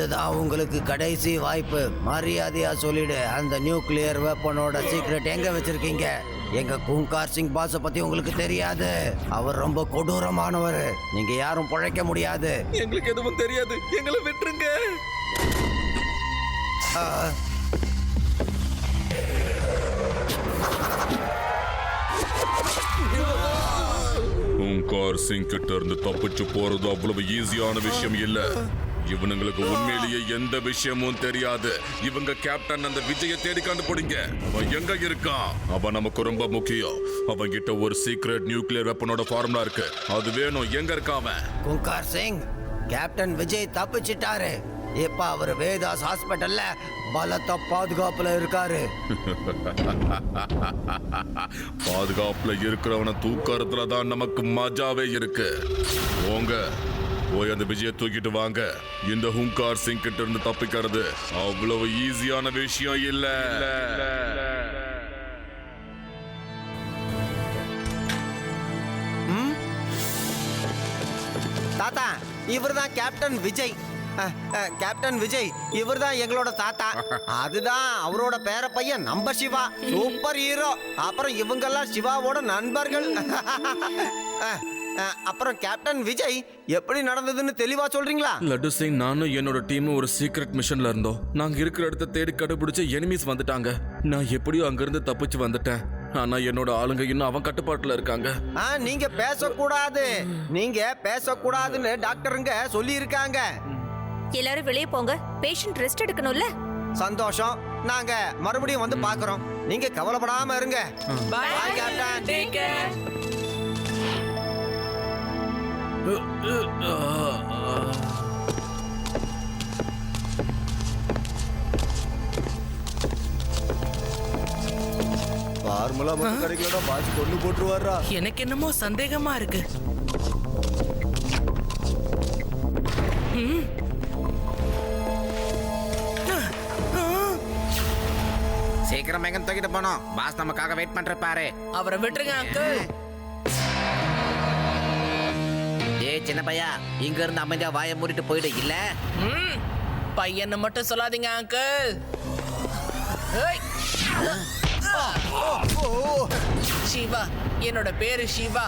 இதுதான் உங்களுக்கு கடைசி வாய்ப்பு. மரியாதையா சொல்லிடு. அந்த நியூக்ளியர் வெப்பனோட சீக்ரெட் எங்க வச்சிருக்கீங்க? எங்க குங்கார் சிங் பாஸ பத்தி உங்களுக்கு தெரியாது. அவர் ரொம்ப கொடூரமானவர். நீங்க யாரும் பிழைக்க முடியாது. எங்களுக்கு எதுவும் தெரியாது. எங்களை விட்டுருங்க. ஓம்கார் சிங் கிட்ட இருந்து தப்பிச்சு போறது அவ்வளவு ஈஸியான விஷயம் இல்லை. இவனுங்களுக்கு உண்மையிலேயே எந்த விஷயமும் தெரியாது. இவங்க கேப்டன் அந்த விஜய தேடி கண்டுபிடிங்க. அவன் எங்க இருக்கான்? அவன் நமக்கு ரொம்ப முக்கியம். அவன் கிட்ட ஒரு சீக்ரெட் நியூக்ளியர் வெப்பனோட ஃபார்முலா இருக்கு. அது வேணும். எங்க இருக்கான் அவன்? குங்கார் சிங் கேப்டன் விஜய் தப்பிச்சிட்டாரு. இப்ப அவர் வேதாஸ் ஹாஸ்பிட்டல்ல பலத்த பாதுகாப்புல இருக்காரு. பாதுகாப்புல இருக்கிறவனை தூக்கறதுல தான் நமக்கு மஜாவே இருக்கு. போங்க. போய் அந்த விஜயை தூக்கிட்டு வாங்க. இந்த ஹுங்கார் சிங் கிட்ட இருந்து தப்பிக்கிறது அவ்வளவு ஈஸியான விஷயம் இல்ல. தாத்தா இவர்தான் கேப்டன் விஜய். கேப்டன் விஜய் இவர்தான் எங்களோட தாத்தா. அதுதான் அவரோட பேர பையன் நம்ம சிவா. Super hero. அப்புறம் இவங்கெல்லாம் சிவாவோட நண்பர்கள். அப்புறம் கேப்டன் விஜய் எப்படி நடந்ததுன்னு தெளிவா சொல்றீங்களா? லட்டு சிங் நானும் என்னோட டீமும் ஒரு சீக்ரெட் மிஷன்ல இருந்தோம். நாங்க இருக்கிற இடத்த தேடி கண்டுபிடிச்சு எனிமீஸ் வந்துட்டாங்க. நான் எப்படியோ அங்கிருந்து தப்பிச்சு வந்துட்டேன். ஆனா என்னோட ஆளுங்க இன்னும் அவன் கட்டுப்பாட்டுல இருக்காங்க. நீங்க பேசக்கூடாது. நீங்க பேசக்கூடாதுன்னு டாக்டருங்க சொல்லி இருக்காங்க எல்லாரும் வெளியே போங்க. பேஷண்ட் ரெஸ்ட் எடுக்கணும்ல? சந்தோஷம். நாங்க மறுபடியும் வந்து பாக்குறோம் நீங்க கவலைப்படாம இருங்க. ஃபார்முலா மட்டும் கிடைக்கலடா பாஸ் கொண்டு போட்டுருவாரா எனக்கு என்னமோ சந்தேகமா இருக்கு. சீக்கிரம் எங்க தூக்கிட்டு போனோம். பாஸ் நமக்காக வெயிட் பண்ற பாரு. அவரை விட்டுருங்க அங்கிள் டேய் சின்ன பையா இங்க இருந்து அமைதியா வாயை மூடிட்டு போயிடு இல்ல? பையன்னு மட்டும் சொல்லாதீங்க அங்கிள் சிவா என்னோட பேரு சிவா.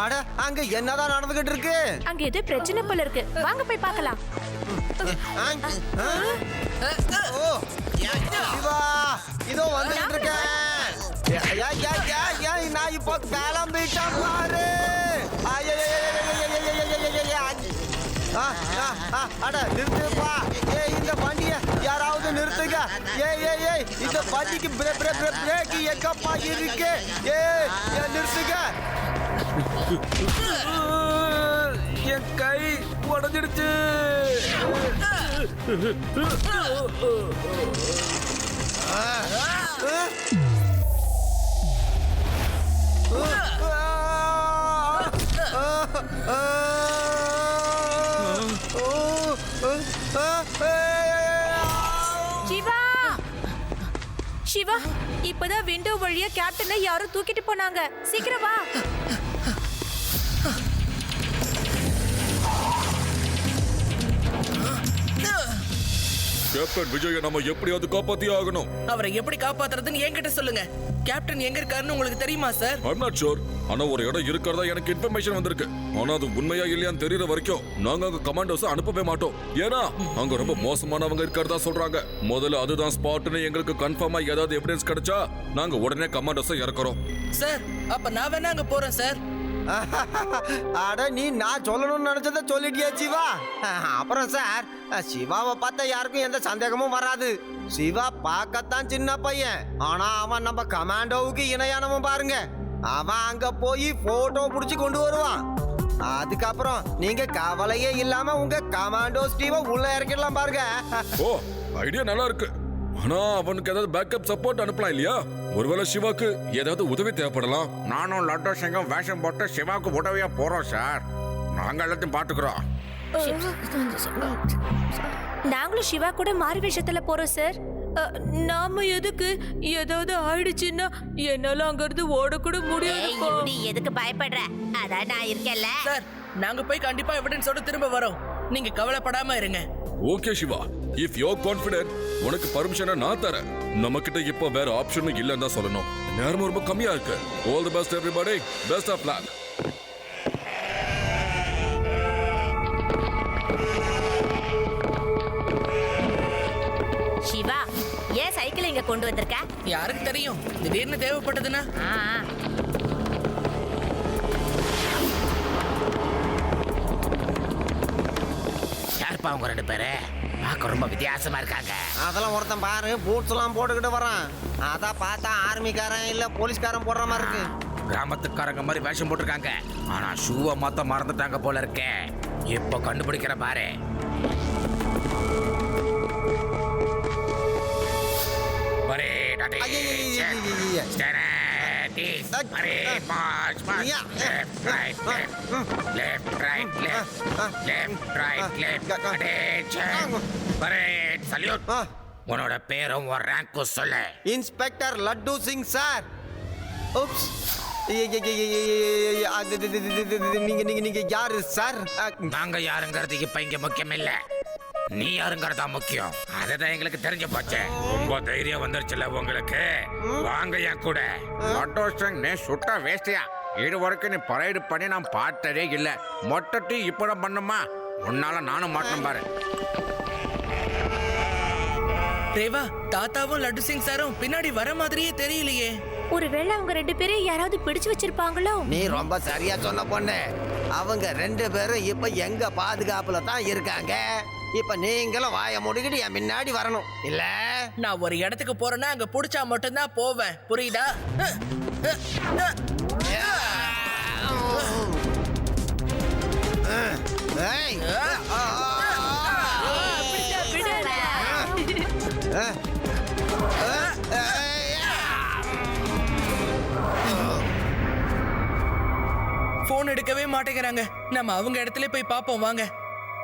அட அங்க என்னதான் நடந்துகிட்டு இருக்கு? அங்க எது பிரச்சனை போல இருக்கு. வாங்க போய் பார்க்கலாம். சிவா இதோ வந்து இருக்கேன் நான் இப்போ கிளம்பிட்டேன் பாரு. அட நிறுத்துப்பா ஏ இந்த வண்டியை யாராவது நிறுத்துங்க. ஏ ஏ ஏய் இந்த வண்டிக்கு பிரே பிரே பிரே பிரேக் எங்கப்பா இருக்கு? ஏ ஏ நிறுத்துங்க. என் கை உடஞ்சிடுச்சு. ஆ. சிவா இப்பதான் விண்டோ வழியா கேப்டனை யாரும் தூக்கிட்டு போனாங்க. சீக்கிரம் வா. கேப்டன் விஜய நம்ம எப்படியாவது காப்பாத்தி ஆகணும். அவரை எப்படி காப்பாத்துறதுன்னு என்கிட்ட சொல்லுங்க. கேப்டன் எங்க இருக்காருன்னு உங்களுக்கு தெரியுமா சார்? ஐம் நாட் ஷோர் ஆனா ஒரு இடம் இருக்கிறதா எனக்கு இன்ஃபர்மேஷன் வந்திருக்கு. ஆனா அது உண்மையா இல்லையான்னு தெரியற வரைக்கும் நாங்க அங்க கமாண்டோஸ் அனுப்பவே மாட்டோம். ஏன்னா அங்க ரொம்ப மோசமானவங்க இருக்கிறதா சொல்றாங்க. முதல்ல அதுதான் ஸ்பாட்னு எங்களுக்கு கன்ஃபார்மா ஏதாவது எவிடன்ஸ் கிடைச்சா நாங்க உடனே கமாண்டோஸை இறக்குறோம். சார் அப்ப நான் வேணா அங்க போறேன் சார். அட நீ நான் சொல்லணும்னு நினைச்சத சொல்லிட்டியா சிவா. அப்புறம் சார் சிவாவை பார்த்தா யாருக்கும் எந்த சந்தேகமும் வராது. சிவா பார்க்கத்தான் சின்ன பையன். ஆனா அவன் நம்ம கமாண்டோவுக்கு இணையானவன் பாருங்க. அவன் அங்க போய் போட்டோ புடிச்சு கொண்டு வருவான். அதுக்கப்புறம் நீங்க கவலையே இல்லாம உங்க கமாண்டோ ஸ்டீவை உள்ள இறக்கிடலாம் பாருங்க. ஓ ஐடியா நல்லா இருக்கு. ஆனா அவனுக்கு ஏதாவது பேக்கப் சப்போர்ட் அனுப்பலாம் இல்லையா? ஒருவேளை சிவாக்கு ஏதாவது உதவி தேவைப்படலாம். நானும் லட்டோ சிங்கம் வேஷம் போட்டு சிவாவுக்கு உதவியா போறோம் சார். நாங்க எல்லாத்தையும் பாத்துக்கிறோம் நாங்களும் சிவா கூட மாறு விஷயத்துல போறோம் சார். நாம எதுக்கு? ஏதாவது ஆயிடுச்சுன்னா என்னால அங்க இருந்து ஓடக்கூட இவனி எதுக்கு பயப்படுற? அதான் நான் இருக்கேன்ல. சார் நாங்க போய் கண்டிப்பா எவிடன்ஸோட திரும்ப வரோம். நீங்க கவலைப்படாம இருங்க. Okay Siva. If you confident உனக்கு பர்மிஷனை நான் தரேன். நம்ம கிட்ட இப்போ வேற ஆப்ஷனும் இல்லைன்னு தான் சொல்லணும். நேரமும் ரொம்ப கம்மியா இருக்கு. All the best everybody best of luck. Siva ஏன் சைக்கிள் இங்க கொண்டு வந்திருக்க? யாருக்கு தெரியும்? திடீர்னு தேவைப்பட்டதுன்னா? யாருப்பா அவங்க ரெண்டு பேரு. பார்க்க ரொம்ப வித்தியாசமா இருக்காங்க. அதெல்லாம் ஒருத்தன் பாரு பூட்ஸ் எல்லாம் போட்டுக்கிட்டு வரான். அதான் பார்த்தா ஆர்மிக்காரன் இல்ல போலீஸ்காரன் போடுற மாதிரி இருக்கு. கிராமத்துக்காரங்க மாதிரி வேஷம் போட்டிருக்காங்க. ஆனா ஷூவை மாத்த மறந்துட்டாங்க போல இருக்கே. இப்போ கண்டுபிடிக்கிற பாரு. Parade, Steady. Parade, march, march. Left, right, left. Left, right, left. Left, right, left. Attention. Parade, salute. உன்னோட பேரும் உன் ரேங்க்கும் சொல்லு inspector Lattu Singh sir oops நீங்க நீங்க நீங்க யாரு சார் நாங்க யாருங்கிறது இப்ப இங்க முக்கியம் இல்ல நீ யாருங்கிறதா முக்கியம். அதுதான் எங்களுக்கு தெரிஞ்சு போச்சு. ரொம்ப தைரியம் வந்துருச்சுல உங்களுக்கு? வாங்க என் கூட. சிங் நீ சுட்ட வேஸ்டியா? இது வரைக்கும் நீ பரைடு பண்ணி நான் பார்த்ததே இல்ல. மொட்டட்டி இப்பதான் பண்ணுமா? உன்னால நானும் மாட்டேன் பாரு. ரேவா தாத்தாவும் லட்டு சிங் சாரும் பின்னாடி வர மாதிரியே தெரியலையே. ஒருவேளை அவங்க ரெண்டு பேரும் யாராவது பிடிச்சு வச்சிருப்பாங்களோ? நீ ரொம்ப சரியா சொன்ன பொண்ணு. அவங்க ரெண்டு பேரும் இப்ப எங்க பாதுகாப்புல தான் இருக்காங்க? இப்ப நீங்களும் வாய முடிக்கிட்டு என் முன்னாடி வரணும் இல்ல நான் ஒரு இடத்துக்கு போறேன்னா அங்க புடிச்சா மட்டும்தான் போவேன் புரியுதா போன் எடுக்கவே மாட்டேங்கிறாங்க நம்ம அவங்க இடத்துல போய் பாப்போம் வாங்க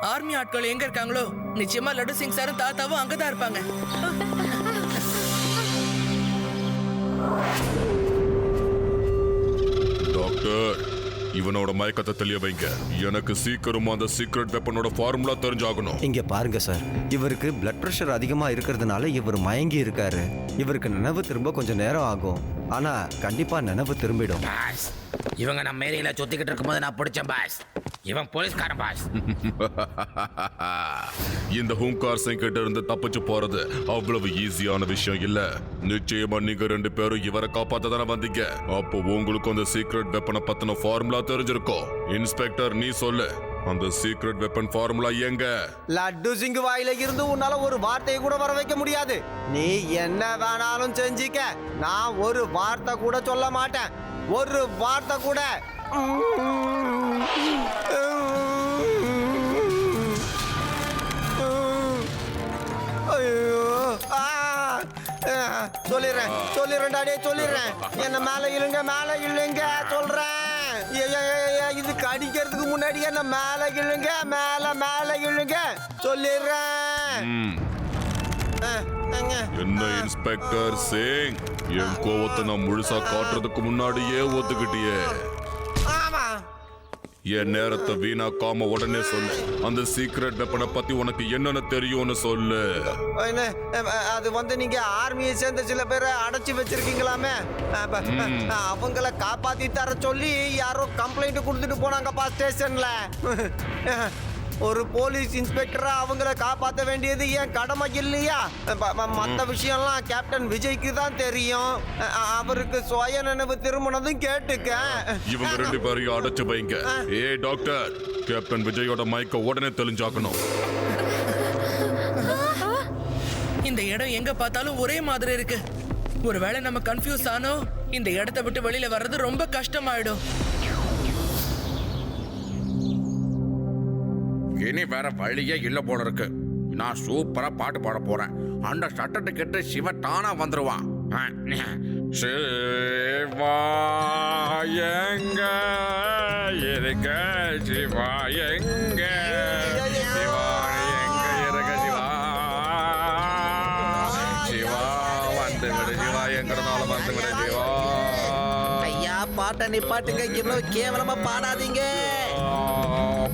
ஆர்மி ஆட்கள் எங்க இருக்காங்களோ? நிச்சயமா லட்டு சிங் சாரும் தாத்தாவும் அங்கதான் இருப்பாங்க. டாக்டர் இவனோட மயக்கத்தை தெளிய வைங்க. எனக்கு சீக்கிரமா அந்த சீக்ரெட் வெப்பனோட ஃபார்முலா தெரிஞ்சாகணும். இங்க பாருங்க சார். இவருக்கு பிளட் பிரஷர் அதிகமா இருக்கிறதுனால இவர் மயங்கி இருக்காரு. இவருக்கு நினைவு திரும்ப கொஞ்சம் நேரம் ஆகும். ஆனா கண்டிப்பா நினைவு திரும்பிடும். பாஸ். இவங்க நம்ம ஏரியில சுத்திக்கிட்டு இருக்கும்போது நான் பிடிச்சேன் பாஸ். இவன் போலீஸ்காரன் பாஸ். இந்த ஹூங்கார் சிங் கிட்ட இருந்து தப்பிச்சு போறது அவ்வளவு ஈஸியான விஷயம் இல்ல. நிச்சயமா நீங்க ரெண்டு பேரும் இவரை காப்பாத்த தானே வந்தீங்க. அப்போ உங்களுக்கு அந்த சீக்ரெட் வெப்பனை பத்தின ஃபார்முலா தெரிஞ்சிருக்கும். இன்ஸ்பெக்டர் நீ சொல்லு. அந்த சீக்ரெட் வெப்பன் ஃபார்முலா எங்க? லட்டு சிங்கு வாயில இருந்து உன்னால ஒரு வார்த்தையை கூட வர வைக்க முடியாது. நீ என்ன வேணாலும் செஞ்சிக்க. நான் ஒரு வார்த்தை கூட சொல்ல மாட்டேன். ஒரு வார்த்தை கூட. ஐயோ. சொல்லிடுறேன். சொல்லிடுறேன் டாடியே சொல்லிடுறேன். என்ன மேல இழுங்க மேல இழுங்க. சொல்றேன். இது கடிக்கிறதுக்கு முன்னாடி என்ன மேல இழுங்க மேல மேல இழுங்க சொல்லிடுறேன். என்ன இன்ஸ்பெக்டர் சிங்? என் கோவத்தை நான் முழுசா காட்டுறதுக்கு முன்னாடியே ஒத்துக்கிட்டியே. என் நேரத்தை வீணாக்காம உடனே சொல்லு. அந்த சீக்ரெட் வெப்பனை பத்தி உனக்கு என்னென்ன தெரியும்னு சொல்லு. அது வந்து நீங்க ஆர்மியை சேர்ந்த சில பேரை அடைச்சி வச்சிருக்கீங்களாமே? அவங்கள காப்பாத்தி தர சொல்லி யாரோ கம்ப்ளைண்ட் கொடுத்துட்டு போனாங்கப்பா ஸ்டேஷன்ல ஒரு போலீஸ் இன்ஸ்பெக்டரா அவங்கள காப்பாற்ற வேண்டியது ஏன் கடமை இல்லையா? ம- ம- மத்த விஷயம்லாம் கேப்டன் விஜய்க்கு தான் தெரியும். அவருக்கு சுய நினைவு திருமணதும் கேட்டுக்க. இவங்க ரெண்டு பேரையும் அடைச்சு வைங்க. ஏ டாக்டர் கேப்டன் விஜயோட மயக்க உடனே தெளிஞ்சாக்கணும். இந்த இடம் எங்க பார்த்தாலும் ஒரே மாதிரி இருக்கு. ஒருவேளை நம்ம கன்ஃபியூஸ் ஆனோம் இந்த இடத்த விட்டு வெளியில வர்றது ரொம்ப கஷ்டமாயிடும். இனி வேற வழியே இல்ல போல இருக்கு. நான் சூப்பரா பாட்டு பாட போறேன். அந்த சட்டத்தை கெட்டு சிவ தானா வந்துருவான். சிவா எங்க இருக்க பாட்டை நிப்பாட்டுங்க. இன்னும் கேவலமா பாடாதீங்க.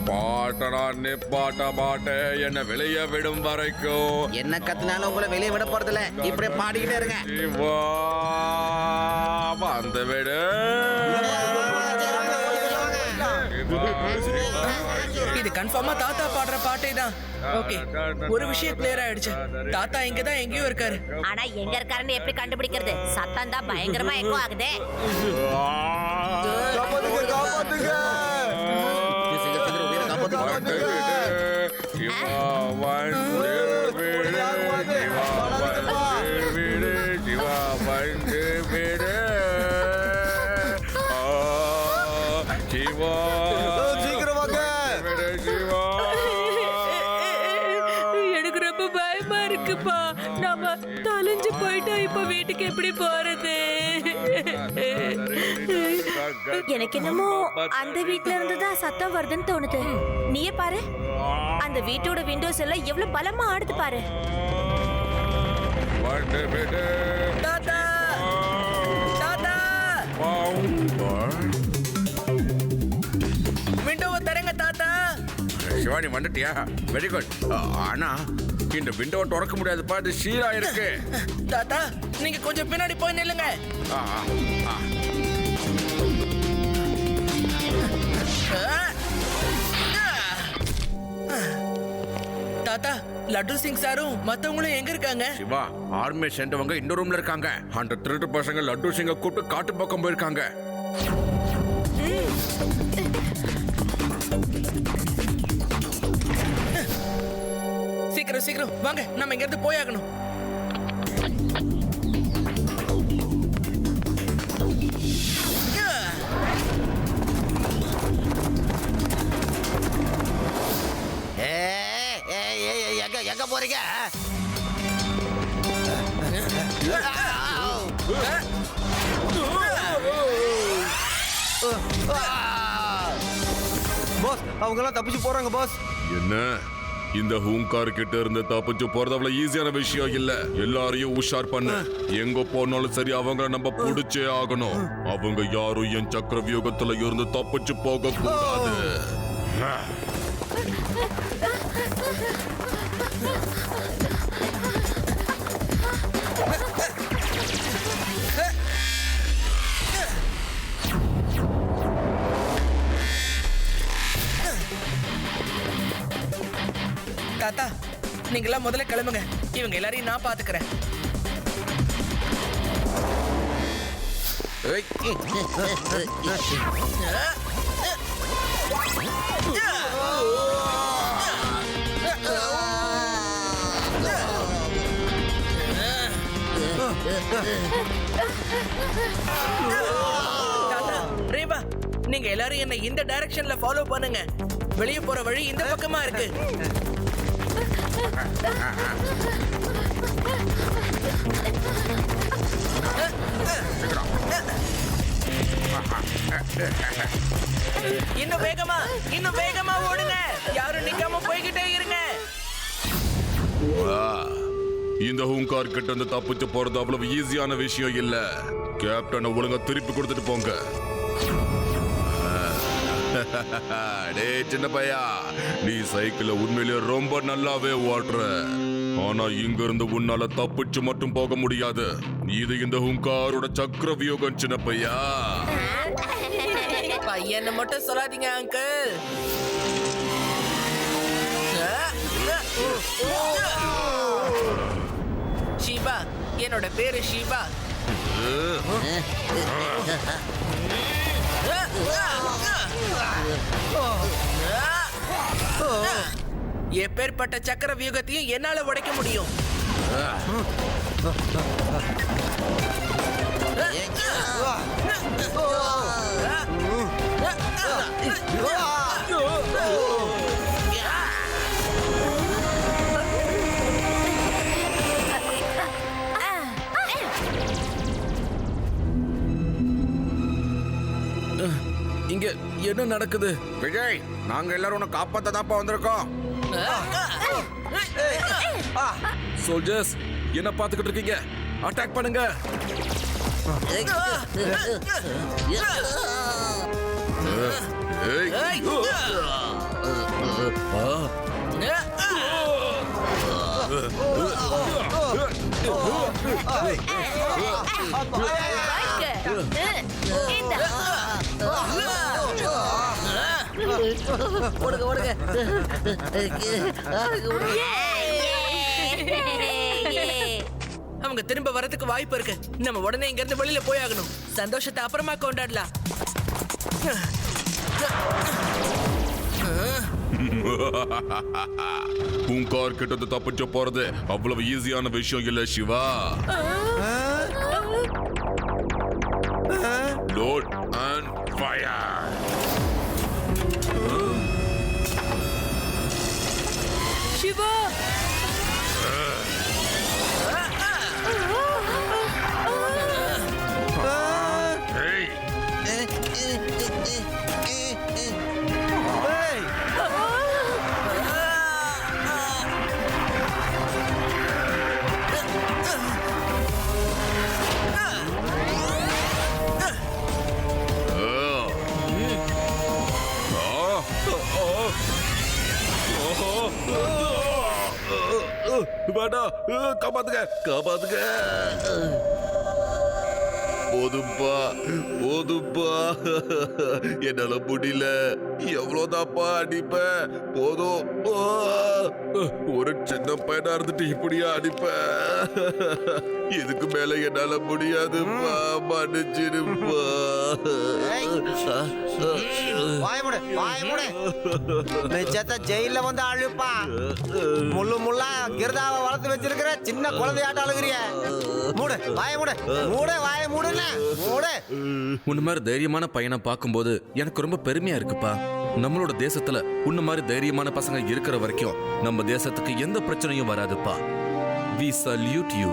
பாட்டடா நிப்பாட்ட மாட்டே. என்ன வெளியே விடும் வரைக்கும். என்ன கத்துனாலும் உங்களை வெளியே விட போறதில்ல. இப்படியே பாடிக்கிட்டே இருங்க. வந்து விடு. கன்ஃபார்மா தாத்தா பாடுற பாட்டே தான். ஓகே ஒரு விஷயம் கிளியர் ஆயிடுச்சு. தாத்தா இங்க தான் எங்கேயோ இருக்காரு. ஆனா எங்க இருக்காருன்னு எப்படி கண்டுபிடிக்கிறது? சத்தம் தான் பயங்கரமா எக்கோ ஆகுதே. காப்பாத்துங்க எப்படி போறது? எனக்கு என்னமோ அந்த வீட்ல இருந்து தான் சத்தம் வருதுன்னு தோணுது. நீயே பாரு. அந்த வீட்டோட விண்டோஸ் எல்லாம் எவ்வளவு பலமா ஆடுது பாரு. தாத்தா! தாத்தா! விண்டோவை தரங்க தாத்தா. சிவானி வந்துட்டியா? வெரி குட் ஆனா இந்த விண்டோ திறக்க முடியாதுப்பா. இது சீலா இருக்கு. தாத்தா நீங்க கொஞ்சம் பின்னாடி போய் நில்லுங்க. தாத்தா லட்டு சிங் சாரும் மத்தவங்களும் எங்க இருக்காங்க? சிவா ஆர்மி சேர்ந்தவங்க இந்த ரூம்ல இருக்காங்க. அந்த திருட்டு பசங்க லட்டு சிங்க கூப்பிட்டு காட்டு பக்கம் போயிருக்காங்க. சீக்கிரம் வாங்க நம்ம இங்க இருந்து போயாகணும். ஏ, ஏ, ஏ, ஏ, எங்க எங்க போறீங்க? பாஸ் அவங்க எல்லாம் தப்பிச்சு போறாங்க பாஸ் என்ன? இந்த ஹூங்கார் கிட்ட இருந்து தப்பிச்சு போறது அவ்வளவு ஈஸியான விஷயம் இல்ல. எல்லாரையும் உஷார் பண்ணு. எங்க போனாலும் சரி அவங்க நம்ம புடிச்சே ஆகணும். அவங்க யாரும் என் சக்கர வியூகத்துல இருந்து தப்பிச்சு போக கூடாது தாத்தா நீங்களாம் முதல்ல கிளம்புங்க. இவங்க எல்லாரையும் நான் பாத்துக்கிறேன். தாத்தா ரேவா நீங்க எல்லாரும் என்ன இந்த டைரக்ஷன்ல ஃபாலோ பண்ணுங்க. வெளியே போற வழி இந்த பக்கமா இருக்கு. இன்னும் வேகமா இன்னும் வேகமா ஓடுங்க. யாரும் நிக்காம போய்கிட்டே இருங்க. இந்த ஹூங்கார் கிட்ட இருந்து தப்பிச்சு போறது அவ்வளவு ஈஸியான விஷயம் இல்ல. கேப்டனை ஒழுங்கா திருப்பி கொடுத்துட்டு போங்க. டேய் சின்ன பையா நீ சைக்கிள உண்மையிலேயே ரொம்ப நல்லாவே ஓட்டுற. ஆனா இங்க இருந்து உன்னால தப்பிச்சு மட்டும் போக முடியாது. இது இந்த ஹுங்காரோட சக்கர வியோகம் சின்ன பையா. பையனை மட்டும் சொல்லாதீங்க அங்கிள் ஷிவா என்னோட பேரு ஷிவா எப்பேற்பட்ட சக்கர வியூகத்தையும் என்னால உடைக்க முடியும். இங்க என்ன நடக்குது விஜய் நாங்க எல்லாரும் உன்னை காப்பாத்த தான்ப்பா வந்திருக்கோம் சோல்ஜர்ஸ் என்ன பாத்துக்கிட்டு இருக்கீங்க அட்டாக் பண்ணுங்க ஏய்! ஓடுங்க ஓடுங்க அவங்க திரும்ப வரதுக்கு வாய்ப்பு இருக்கு. நம்ம உடனே இங்க இருந்து வெளியில போய் ஆகணும். சந்தோஷத்தை அப்புறமா கொண்டாடலாம். பூங்கார் கிட்ட இருந்து தப்பிச்சு போறது அவ்வளவு ஈஸியான விஷயம் இல்ல Siva. Load and fire Siva வேண்டாம். அஹ், காப்பாத்துங்க காப்பாத்துங்க. போதும்பா போதும்பா. என்னால முடியல. எவ்வளவுதாப்பா அடிப்ப போதும். ஒரு சின்ன பையனா இருந்துட்டு இப்படியா அடிப்ப இதுக்கு மேல என்னால முடியாதுப்பா. மன்னிச்சிருப்பா வாய நிச்சயத்தை ஜெயில வந்து அழுப்பா. முள்ளு முள்ளா கிருதாவ வளர்த்து வச்சிருக்கிற சின்ன குழந்தையாட்ட அழுகிறிய. மூடு வாய மூடு. மூடு வாய மூடுன்னு. மூடு. உன்ன மாதிரி தைரியமான பையனை பார்க்கும்போது எனக்கு ரொம்ப பெருமையா இருக்குப்பா. நம்மளோட தேசத்துல உன்ன மாதிரி தைரியமான பசங்க இருக்கிற வரைக்கும் நம்ம தேசத்துக்கு எந்த பிரச்சனையும் வராதுப்பா. We salute you